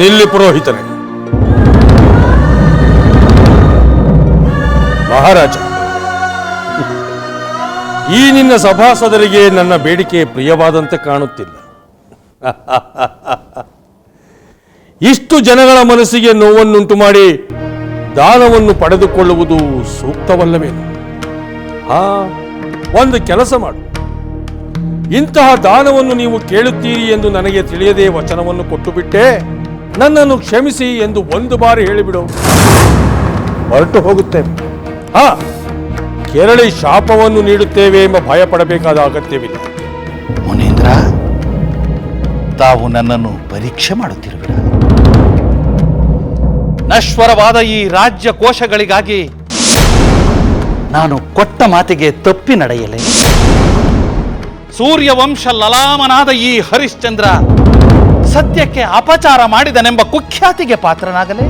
ನಿಲ್ಲಿ ಪುರೋಹಿತನೇ. ಮಹಾರಾಜ, ಈ ನಿನ್ನ ಸಭಾಸದರಿಗೆ ನನ್ನ ಬೇಡಿಕೆ ಪ್ರಿಯವಾದಂತೆ ಕಾಣುತ್ತಿಲ್ಲ. ಇಷ್ಟು ಜನಗಳ ಮನಸ್ಸಿಗೆ ನೋವನ್ನುಂಟು ಮಾಡಿ ದಾನವನ್ನು ಪಡೆದುಕೊಳ್ಳುವುದು ಸೂಕ್ತವಲ್ಲವೇನು ಹಾ, ಒಂದು ಕೆಲಸ ಮಾಡು. ಇಂತಹ ದಾನವನ್ನು ನೀವು ಕೇಳುತ್ತೀರಿ ಎಂದು ನನಗೆ ತಿಳಿಯದೆ ವಚನವನ್ನು ಕೊಟ್ಟು ಬಿಟ್ಟೆ ನನ್ನನ್ನು ಕ್ಷಮಿಸಿ ಎಂದು ಒಂದು ಬಾರಿ ಹೇಳಿಬಿಡು. ಹೊರಟು ಹೋಗುತ್ತೇವೆ. ಹಾ ಕೆರಳಿ ಶಾಪವನ್ನು ನೀಡುತ್ತೇವೆ ಎಂಬ ಭಯ ಪಡಬೇಕಾದ ಅಗತ್ಯವಿಲ್ಲ ಮುನೀಂದ್ರ ತಾವು ನನ್ನನ್ನು ಪರೀಕ್ಷೆ ಮಾಡುತ್ತಿರುವಿರ? ನಶ್ವರವಾದ ಈ ರಾಜ್ಯ ಕೋಶಗಳಿಗಾಗಿ ನಾನು ಕೊಟ್ಟ ಮಾತಿಗೆ ತಪ್ಪಿ ನಡೆಯಲೇ? ಸೂರ್ಯವಂಶ ಲಲಾಮನಾದ ಈ ಹರಿಶ್ಚಂದ್ರ ಸತ್ಯಕ್ಕೆ ಅಪಚಾರ ಮಾಡಿದನೆಂಬ ಕುಖ್ಯಾತಿಗೆ ಪಾತ್ರನಾಗಲೇ.